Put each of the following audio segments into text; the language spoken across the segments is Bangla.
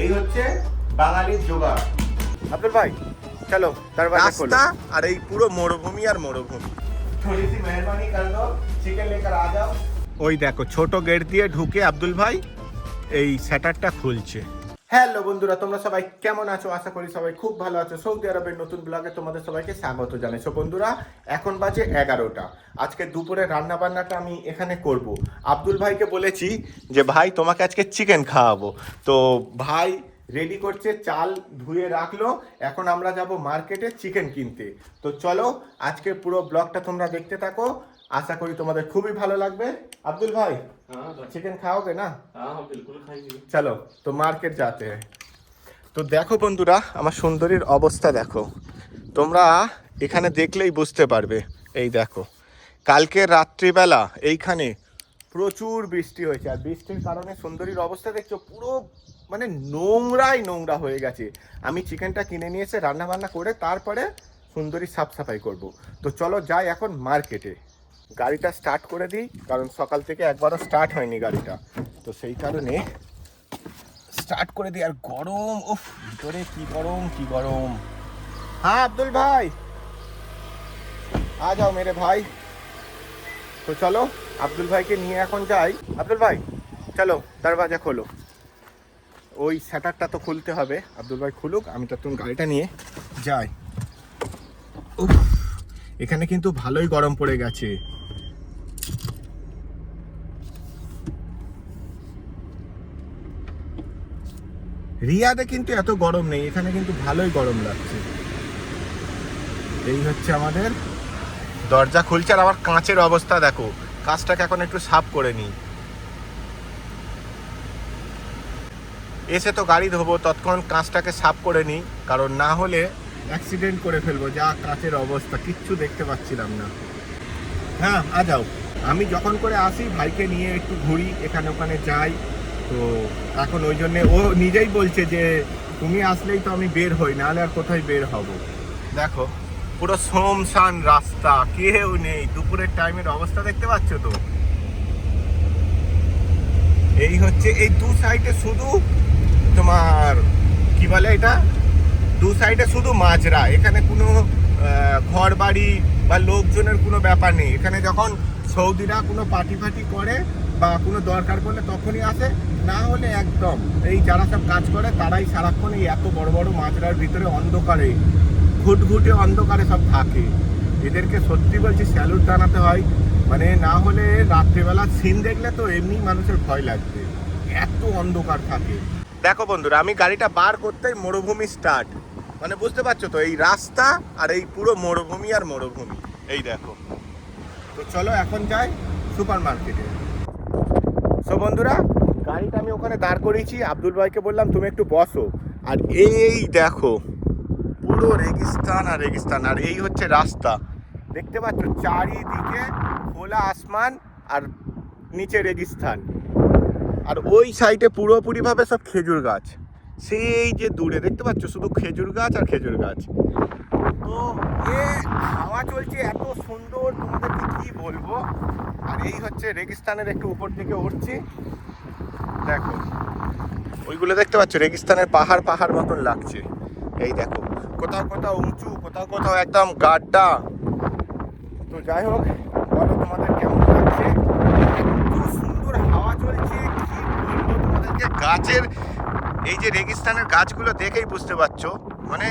এই হচ্ছে বাঙালির জোগাড়। আব্দুল ভাই চলো তার রাস্তা আর এই পুরো মরুভূমি আর মরুভূমি। থোড়ি সি মেহরবানি কর দো চিকেন লেকার আ যাও ওই দেখো ছোট গেট দিয়ে ঢুকে আব্দুল ভাই এই স্যাটারটা খুলছে। হ্যালো বন্ধুরা, তোমরা সবাই কেমন আছো? আশা করি সবাই খুব ভালো আছো। সৌদি আরবের নতুন ব্লগে তোমাদের সবাইকে স্বাগত জানাইছো বন্ধুরা, এখন বাজে এগারোটা। আজকে দুপুরে রান্না বান্নাটা আমি এখানে করব। আব্দুল ভাইকে বলেছি যে, ভাই, তোমাকে আজকে চিকেন খাওয়াবো। তো ভাই রেডি করছে, চাল ধুয়ে রাখল। এখন আমরা যাব মার্কেটে চিকেন কিনতে। তো চলো আজকে পুরো ব্লগটা তোমরা দেখতে থাকো। আশা করি তোমাদের খুবই ভালো লাগবে। আব্দুল ভাই চিকেন খাওয়াবে না? চলো তো মার্কেট যাতে। তো দেখো বন্ধুরা আমার সুন্দরীর অবস্থা দেখো। তোমরা এখানে দেখলেই বুঝতে পারবে। এই দেখো কালকে রাত্রিবেলা এইখানে প্রচুর বৃষ্টি হয়েছে। আর বৃষ্টির কারণে সুন্দরীর অবস্থা দেখছ পুরো মানে নোংরাই নোংরা হয়ে গেছে। আমি চিকেনটা কিনে নিয়েছে রান্না বান্না করে তারপরে সুন্দরী সাফ সাফাই করব। তো চলো যাই এখন মার্কেটে গাড়িটা স্টার্ট করে দিই, কারণ সকাল থেকে একবারও স্টার্ট হয়নি গাড়িটা। তো সেই কারণে স্টার্ট করে দিই, আর গরম, উফ, ভিতরে কি গরম কি গরম। হ্যাঁ আব্দুল ভাই। আ যাও মেরে ভাই। তো চলো, আব্দুল ভাইকে নিয়ে এখন যাই। আব্দুল ভাই, চলো, দরওয়াজা খোলো। ওই স্যাটারটা তো খুলতে হবে। আব্দুল ভাই খুলুক, আমি তো তুমি গাড়িটা নিয়ে যাই। এখানে কিন্তু ভালোই গরম পড়ে গেছে। রিয়াদে কিন্তু এত গরম নেই, এখানে কিন্তু ভালোই গরম লাগছে। এই হচ্ছে আমাদের দরজা খুলছে আর আমার কাঁচের অবস্থা, দেখো। কাঁচটাকে এখন একটু সাফ করে নিই। এসে তো গাড়ি ধোবো তৎক্ষণ কাঁচটাকে সাফ করে নিই, কারণ না হলে অ্যাক্সিডেন্ট করে ফেলব, যা কাঁচের অবস্থা, কিচ্ছু দেখতে পাচ্ছিলাম না। হ্যাঁ আ যাও। আমি যখন করে আসি, ভাইকে নিয়ে একটু ঘুরি, এখানে ওখানে যাই। তো এখন ওই জন্যে ও নিজেই বলছে যে, তুমি আসলেই তো আমি বের হই, নাহলে আর কোথায় বের হব? দেখো, পুরো সোমসান রাস্তা, কেউ নেই, দুপুরের টাইমের অবস্থা দেখতে পাচ্ছ তো? এই হচ্ছে, এই দু সাইডে শুধু তোমার, কি বলে এটা? দু সাইডে শুধু মাজরা, এখানে কোনো ঘর বাড়ি বা লোকজনের কোনো ব্যাপার নেই। এখানে যখন সৌদিরা কোনো পার্টি ফাটি করে বা কোনো দরকার পড়লে তখনই আসে। না হলে একদম এই যারা সব কাজ করে, তারাই সারাক্ষণ এই এত বড় বড় মাজরার ভিতরে অন্ধকারে, ঘুটঘুটে অন্ধকারে সব থাকে। এদেরকে সত্যি বলছি স্যালুট জানাতে হয়। মানে না হলে রাত্রিবেলা সিন দেখলে তো এমনি মানুষের ভয় লাগবে। এত অন্ধকার থাকে। দেখো বন্ধুরা, আমি গাড়িটা বার করতেই মরুভূমি স্টার্ট মানে বুঝতে পারছ তো, এই রাস্তা আর এই পুরো মরুভূমি আর মরুভূমি। এই দেখো। তো চলো এখন যাই সুপার মার্কেটে সো বন্ধুরা, গাড়িটা আমি ওখানে দাঁড় করিয়েছি। আব্দুল ভাইকে বললাম, তুমি একটু বসো। আর এই দেখো, পুরো রেগিস্তান আর রেগিস্তান। আর এই হচ্ছে রাস্তা। দেখতে পাচ্ছ, চারিদিকে খোলা আসমান আর নিচে রেগিস্তান। আর ওই সাইডে পুরোপুরিভাবে সব খেজুর গাছ। সেই যে দূরে, দেখতে পাচ্ছ? শুধু খেজুর গাছ আর খেজুর গাছ। তো এ হাওয়া চলছে এত সুন্দর, তোমাদেরকে কি বলব? আর এই হচ্ছে রেগিস্তানের একটু উপর দিকে উঠছি। দেখো, ওইগুলো দেখতে পাচ্ছ? রেগিস্তানের পাহাড় পাহাড় মতন লাগছে। এই দেখো, কোথাও কোথাও উঁচু, কোথাও কোথাও একদম গাড্ডা। তো যাই হোক, বলো তোমাদের কেমন লাগছে? এত সুন্দর হাওয়া চলছে, কি বলব তোমাদেরকে? গাছের এই যে রেগিস্তানের গাছগুলো দেখেই বুঝতে পারছ মানে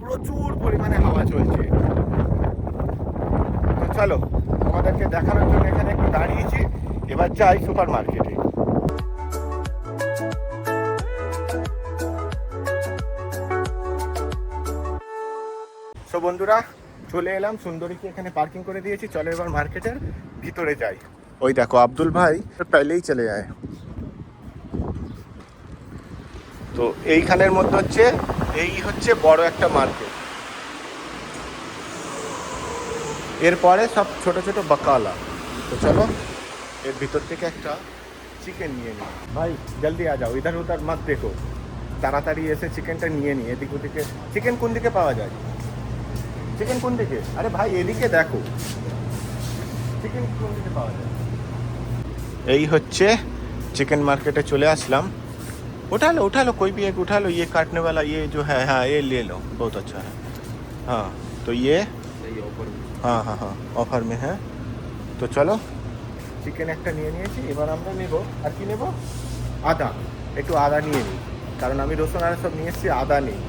প্রচুর পরিমাণে হাওয়া চলছে। তো চলো আমাদেরকে দেখানোর জন্য এখানে একটু দাঁড়িয়েছি, এবার যাই সুপার মার্কেটে সো বন্ধুরা, চলে এলাম, সুন্দরীকে এখানে পার্কিং করে দিয়েছি, চলো এবার মার্কেটের ভিতরে যাই। ওই দেখো, আব্দুল ভাই পেলেই চলে যায়। তো এইখানের মধ্যে হচ্ছে, এই হচ্ছে বড় একটা মার্কেট। এরপরে সব ছোট ছোট বাকালা। তো চলো, এর ভিতর থেকে একটা চিকেন নিয়ে নিই। ভাই, জলদি আ যাও, ইধার উধার মত দেখো। তাড়াতাড়ি এসে চিকেনটা নিয়ে নিই, এদিক ওদিকে। চিকেন কোন দিকে পাওয়া যায়? চিকেন কোন দিকে? আরে ভাই, এদিকে দেখো। চিকেন কোন দিকে পাওয়া যায়? এই হচ্ছে চিকেন মার্কেটে চলে আসলাম। उठा लो उठा लो कोई भी एक उठा लो ये काटने वाला ये जो है हाँ ये ले लो बहुत अच्छा है हाँ तो ये हाँ हाँ हाँ অফার মে হ্যাঁ তো চলো চিকেন একটা নিয়ে নিয়েছি এবার আমরা নেব আর কি নেব আদা একটু আদা নিয়ে নিই কারণ আমি রসুন আর সব নিয়ে এসেছি আদা নেই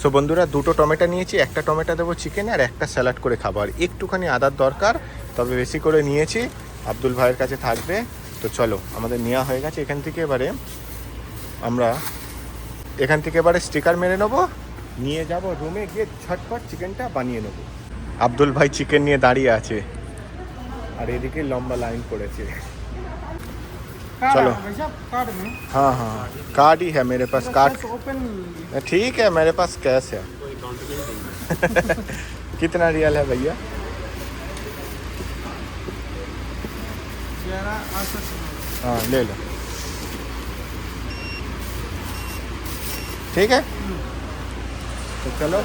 সো বন্ধুরা দুটো টমেটো নিয়েছি একটা টমেটো দেবো চিকেনে আর একটা স্যালাড করে খাবো আর একটুখানি আদার দরকার তবে বেশি করে নিয়েছি আব্দুল ভাইয়ের কাছে থাকবে তো চলো আমাদের নেওয়া হয়ে গেছে এখান থেকে এবারে আমরা এখান থেকে এবারে স্টিকার মেরে নেবো নিয়ে যাব রুমে গিয়ে ঝটপট চিকেনটা বানিয়ে নেবো আব্দুল ভাই চিকেন নিয়ে দাঁড়িয়ে আছে আর এদিকে লম্বা লাইন পড়েছে चलो। कार्ड में हाँ हाँ कार्ड ही है मेरे पास कार्ड ओपन ठीक है मेरे पास कैश है कोई काउंटरमेंट नहीं है कितना रियल है भैया ग्यारह आठ सौ हाँ ले लो ঠিক আছে তো চলো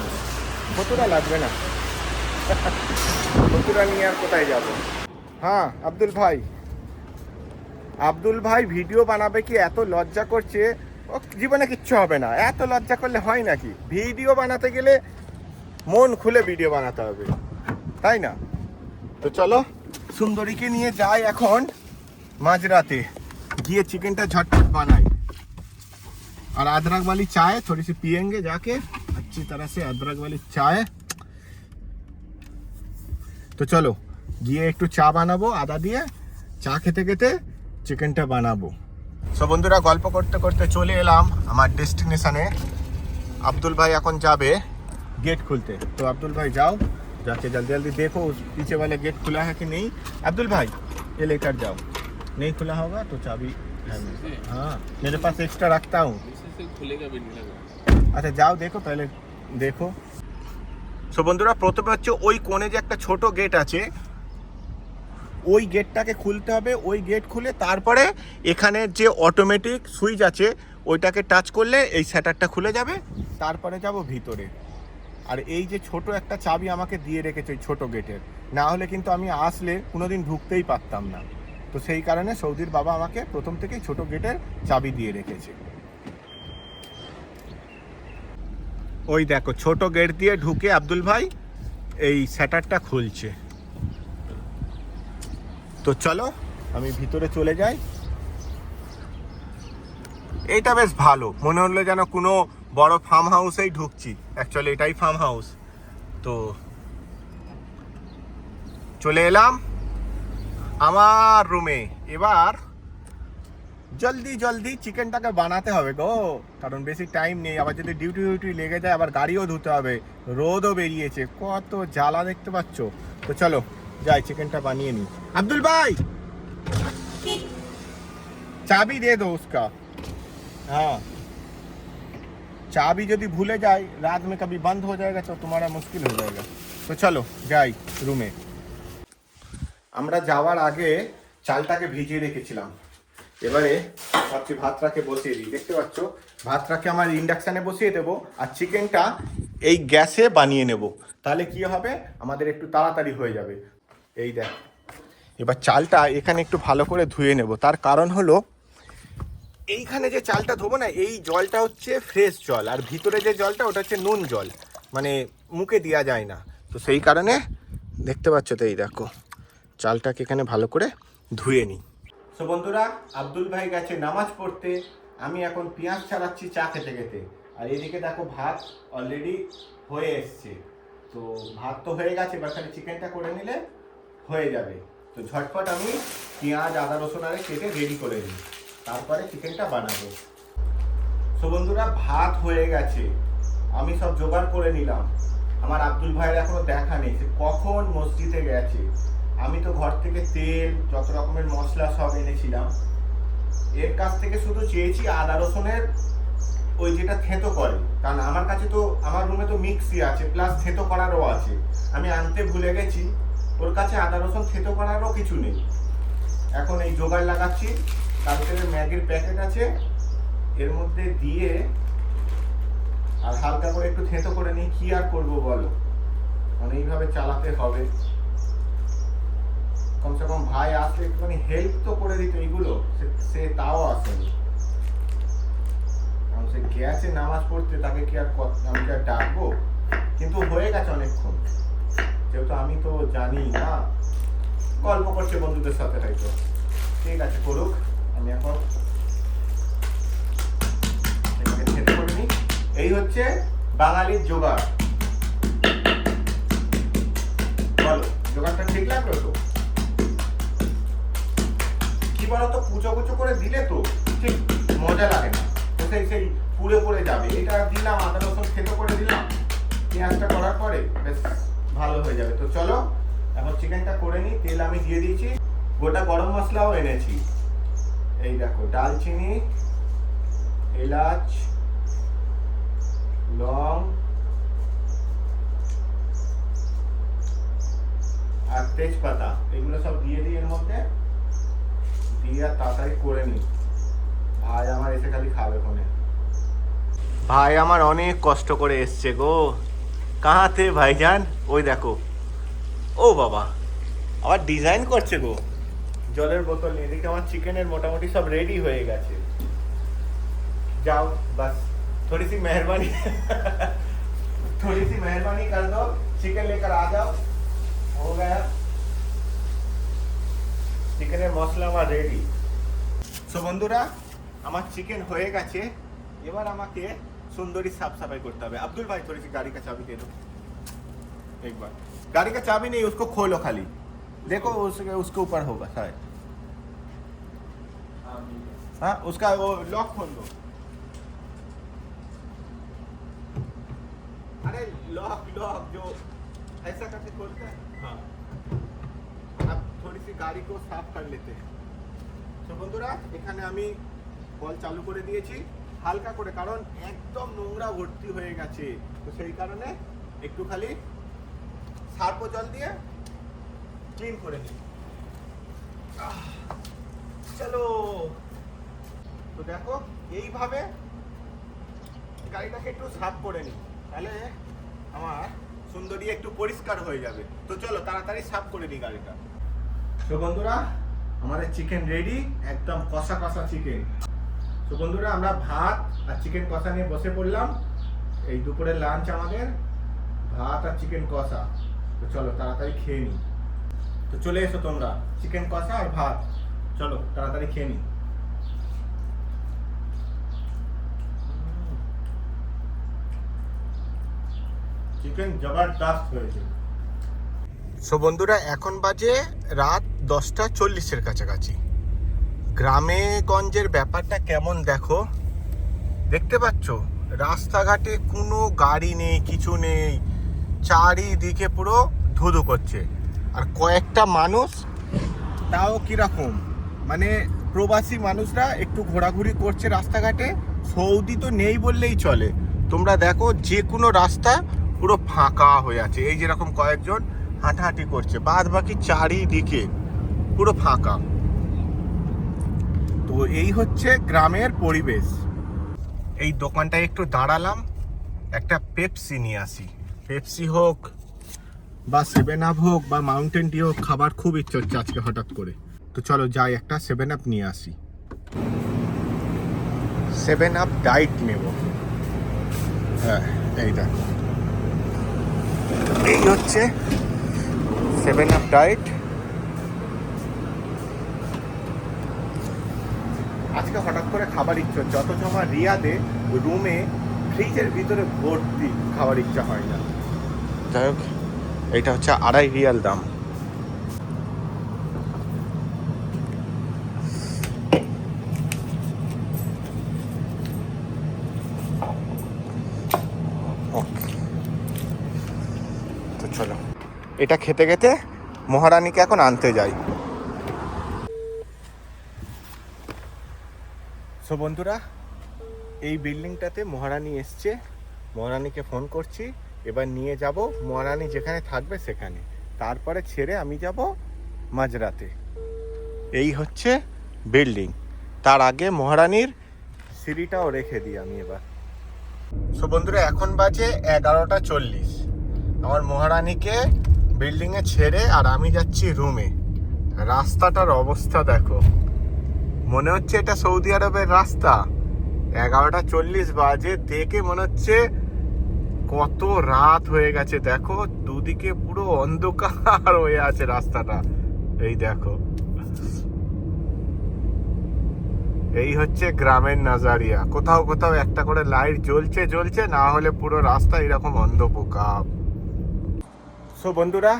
কতটা লাগবে না কতটা নিয়ে আর কোথায় যাব হ্যাঁ আব্দুল ভাই আব্দুল ভাই ভিডিও বানাবে কি এত লজ্জা করছে ও জীবনে কিচ্ছু হবে না এত লজ্জা করলে হয় নাকি ভিডিও বানাতে গেলে মন খুলে ভিডিও বানাতে হবে তাই না তো চলো সুন্দরীকে নিয়ে যাই এখন माजराते ये चिकन का झटपट बनाए और अदरक वाली चाय थोड़ी सी पियेंगे जाके अच्छी तरह से अदरक वाली चाय তো চলো গিয়ে একটু চা বানাবো আদা দিয়ে চা খেতে খেতে চিকেনটা বানাবো সব বন্ধুরা গল্প করতে করতে চলে এলাম আমার ডেস্টিনেশনে আব্দুল ভাই এখন যাবে गेट खुलते तो अब्दुल भाई जाओ जाके जल्दी जल्दी देखो उस पीछे वाले गेट खुला है कि नहीं अब्दुल भाई ये लेकर जाओ नहीं खुला होगा तो चाबी है मेरे पास। हाँ मेरे पास एक्स्ट्रा रखता हूँ इससे खुलेगा भी नहीं लगा আচ্ছা যাও দেখো তাহলে দেখো সো বন্ধুরা প্রথমে হচ্ছে ওই কোণে যে একটা ছোট গেট আছে ওই গেটটাকে খুলতে হবে ওই গেট খুলে তারপরে এখানে যে অটোমেটিক সুইচ আছে ওইটাকে টাচ করলে এই স্যাটারটা খুলে যাবে তারপরে যাব ভিতরে আর এই যে ছোট একটা চাবি আমাকে দিয়ে রেখেছে ওই ছোট গেটের না হলে কিন্তু আমি আসলে কোনোদিন ঢুকতেই পারতাম না তো সেই কারণে সৌদির বাবা আমাকে প্রথম থেকেই ছোট গেটের চাবি দিয়ে রেখেছে। ওই দেখো, ছোট গেট দিয়ে ঢুকে আব্দুল ভাই এই স্যাটারটা খুলছে। তো চলো, আমি ভিতরে চলে যাই। এইটা বেশ ভালো, মনে হলো যেন কোনো বড় ফার্ম হাউসেই ঢুকছি। অ্যাকচুয়ালি এটাই ফার্ম হাউস তো চলে এলাম। আমার রুমে এবার জলদি জলদি চিকেনটাকে বানাতে হবে গো কারণ বেশি টাইম নেই আবার যদি ডিউটি ডিউটি লেগে যায় আবার গাড়িও ধুতে হবে রোদও বেরিয়েছে কত জ্বালা দেখতে পাচ্ছ তো চলো যাই চিকেনটা বানিয়ে নিই আব্দুল ভাই চাবি দে দো उसका हाँ चाबी यदि भूले जाए रात में कभी बंद हो जाएगा तो तुम्हारा मुश्किल हो जाएगा तो चलो যাই রুমে আমরা যাওয়ার আগে চালটাকে ভিজিয়ে রেখেছিলাম। এবারে ভাবছি ভাতটাকে বসিয়ে দিই। দেখতে পাচ্ছ? ভাতটাকে আমার ইন্ডাকশানে বসিয়ে দেবো আর চিকেনটা এই গ্যাসে বানিয়ে নেব। তাহলে কি হবে? আমাদের একটু তাড়াতাড়ি হয়ে যাবে। এই দেখ। এবার চালটা এখানে একটু ভালো করে ধুয়ে নেব। তার কারণ হলো, এইখানে যে চালটা ধোবো না, এই জলটা হচ্ছে ফ্রেশ জল। আর ভিতরে যে জলটা, ওটা হচ্ছে নুন জল। মানে মুখে দেওয়া যায় না। তো সেই কারণে দেখতে পাচ্ছ তো এই দেখো। চালটাকে এখানে ভালো করে ধুয়ে নিই। তো বন্ধুরা, আব্দুল ভাই গেছে নামাজ পড়তে। আমি এখন পেঁয়াজ ছাড়াচ্ছি চা খেতে খেতে। আর এদিকে দেখো ভাত অলরেডি হয়ে এসছে। তো ভাত তো হয়ে গেছে, এবার খালি চিকেনটা করে নিলে হয়ে যাবে। তো ঝটপট আমি পেঁয়াজ, আদা, রসুন আরে কেটে রেডি করে নিই। তারপরে চিকেনটা বানাবো। তো বন্ধুরা, ভাত হয়ে গেছে। আমি সব জোগাড় করে নিলাম। আমার আব্দুল ভাইয়ের এখনও দেখা নেই। সে কখন মসজিদে গেছে? আমি তো ঘর থেকে তেল, যত রকমের মশলা সব এনেছিলাম। এর কাছ থেকে শুধু চেয়েছি আদা রসুনের ওই যেটা থেঁতো করে। কারণ আমার কাছে তো, আমার রুমে তো মিক্সি আছে প্লাস থেঁতো করারও আছে। আমি আনতে ভুলে গেছি, ওর কাছে আদা রসুন থেঁতো করারও কিছু নেই। এখন এই জোগাড় লাগাচ্ছি তারপরে ম্যাগির প্যাকেট আছে। এর মধ্যে দিয়ে, আর হালকা করে একটু থেঁতো করে নিই, কি আর করব বলো? মানে এইভাবে চালাতে হবে। কমসে কম ভাই আসলে একটুখানি হেল্প তো করে দিত এইগুলো, সে- তাও আসেনি। সে গেছে নামাজ পড়তে, তাকে কি আর আমি কি আর ডাকবো? কিন্তু হয়ে গেছে অনেকক্ষণ। যেহেতু আমি তো জানি না, গল্প করছে বন্ধুদের সাথে হয়তো ঠিক আছে, করুক। আমি এখন এই হচ্ছে বাঙালির জোগাড়। বলো, জোগাড়টা ঠিক লাগল তো? কি বলতো কুচো কুচো করে দিলে তো ঠিক মজা লাগে না। তো সেই সেই পুড়ে পড়ে যাবে। এটা দিলাম, আদা রসুন খেতে করে দিলাম। পেঁয়াজটা করার পরে বেশ ভালো হয়ে যাবে। তো চলো, এখন চিকেনটা করে নিই। তেল আমি দিয়ে দিয়েছি। গোটা গরম মশলাও এনেছি। এই দেখো, ডালচিনি, এলাচ, লং, আর তেজপাতা। এগুলো সব দিয়ে দিই এর মধ্যে। দিয়ে আর তাড়াতাড়ি করে নি ভাই আমার এসে খালি খাবে ফোনে ভাই আমার অনেক কষ্ট করে এসছে গো কাহাতে ভাইজান ওই দেখো ও বাবা আবার ডিজাইন করছে গো জলের বোতল নিয়ে এদিকে আমার চিকেনের মোটামুটি সব রেডি হয়ে গেছে जाओ बस थोड़ी सी मेहरबानी थोड़ी सी मेहरबानी कर दो चिकन लेकर आ जाओ हो गया চিকেনের মশলা আমার রেডি সো বন্ধুরা আমার চিকেন হয়ে গেছে। এবার আমাকে সুন্দরী সাফ সাফাই করতে হবে। আব্দুল ভাই থাকি গাড়িকা চাবি দিয়ে দেবো একবার। গাড়িকা চাবি নেই উসকো খোলো খালি। দেখো উসকে উপর হোগা সাহেব হ্যাঁ উসকা ও লক খোল দো। আরে লক লক জো ऐसा करके खोलता है। हां। थोड़ी सी गाड़ी को साफ कर लेते हैं তো বন্ধুরা এখানে আমি কল চালু করে দিয়েছি হালকা করে কারণ একদম নোংরা ভর্তি হয়ে গেছে তো সেই কারণে একটু খালি সার্প জল দিয়ে ক্লিন করে নিই আহ, চলো তো দেখো এইভাবে গাড়িটাকে একটু সাফ করে নিই তাহলে আমার সুন্দরী একটু পরিষ্কার হয়ে যাবে তো চলো তাড়াতাড়ি সাফ করে নিই গাড়িটা তো বন্ধুরা আমাদের চিকেন রেডি একদম কষা কষা চিকেন তো বন্ধুরা, আমরা ভাত আর চিকেন কষা নিয়ে বসে পড়লাম। এই দুপুরের লাঞ্চ আমাদের, ভাত আর চিকেন কষা। তো চলো, তাড়াতাড়ি খেয়ে নিই। তো চলে এসো তোমরা চিকেন কষা আর ভাত। চলো, তাড়াতাড়ি খেয়ে নিই। চিকেন জবরদস্ত হয়েছে। সো বন্ধুরা, এখন বাজে রাত দশটা চল্লিশের কাছাকাছি। গ্রামে গঞ্জের ব্যাপারটা কেমন দেখো? দেখতে পাচ্ছ? রাস্তাঘাটে কোনো গাড়ি নেই, কিছু নেই। চারিদিকে পুরো ধুধু করছে। আর কয়েকটা মানুষ তাও কীরকম? মানে প্রবাসী মানুষরা একটু ঘোরাঘুরি করছে রাস্তাঘাটে। সৌদি তো নেই বললেই চলে। তোমরা দেখো যে কোনো রাস্তা পুরো ফাঁকা হয়ে আছে। এই যেরকম কয়েকজন হাঁটাহাঁটি করছে। বাদ বাকি চারিদিকে পুরো ফাঁকা। তো এই হচ্ছে গ্রামের পরিবেশ। এই দোকানটায় একটু দাঁড়ালাম, একটা পেপসি নিয়ে আসি। পেপসি হোক বা সেভেন আপ হোক বা মাউন্টেন ডিউ হোক, খাবার খুব ইচ্ছে হচ্ছে আজকে হঠাৎ করে। তো চলো যাই, একটা সেভেন আপ নিয়ে আসি। সেভেন আপ ডাইট নেব। হ্যাঁ এই দেখো। এই হচ্ছে সেভেন আপ ডাইট আজকে হঠাৎ করে খাবার ইচ্ছে অথচ আমার রিয়াদে রুমে ফ্রিজের ভিতরে ভর্তি খাবার ইচ্ছা হয় না। যাই হোক, এটা হচ্ছে আড়াই রিয়াল দাম। চলো। এটা খেতে খেতে মহারানীকে এখন আনতে যাই। সো বন্ধুরা, এই বিল্ডিংটাতে মহারানী এসছে। মহারানীকে ফোন করছি, এবার নিয়ে যাব মহারানী যেখানে থাকবে সেখানে। তারপরে ছেড়ে আমি যাব মাঝরাতে। এই হচ্ছে বিল্ডিং। তার আগে মহারানীর সিঁড়িটাও রেখে দিই আমি এবার। সো বন্ধুরা, এখন বাজে এগারোটা চল্লিশ। আমার মহারানীকে বিল্ডিংয়ে ছেড়ে আর আমি যাচ্ছি রুমে। রাস্তাটার অবস্থা দেখো। মনে হচ্ছে এটা সৌদি আরবের রাস্তা। এগারোটা চল্লিশ বাজে, দেখে মনে হচ্ছে কত রাত হয়ে গেছে। দেখো, দুদিকে পুরো অন্ধকার হয়ে আছে রাস্তাটা। এই দেখো। এই হচ্ছে গ্রামের নাজারিয়া। কোথাও কোথাও একটা করে লাইট জ্বলছে জ্বলছে, না হলে পুরো রাস্তা এরকম অন্ধপোকা সো বন্ধুরা,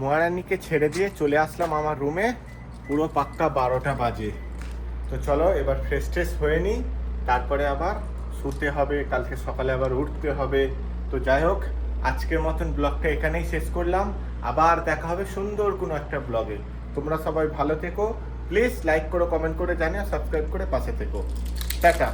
মহারানীকে ছেড়ে দিয়ে চলে আসলাম আমার রুমে পুরো পাক্কা বারোটা বাজে। তো চলো, এবার ফ্রেশ ট্রেশ হয়ে নিই। তারপরে আবার শুতে হবে, কালকে সকালে আবার উঠতে হবে। তো যাই হোক, আজকের মতন ব্লগটা এখানেই শেষ করলাম। আবার দেখা হবে সুন্দর কোনো একটা ব্লগে তোমরা সবাই ভালো থেকো। প্লিজ লাইক করো কমেন্ট করে জানিও সাবস্ক্রাইব করে পাশে থেকো। টাটা।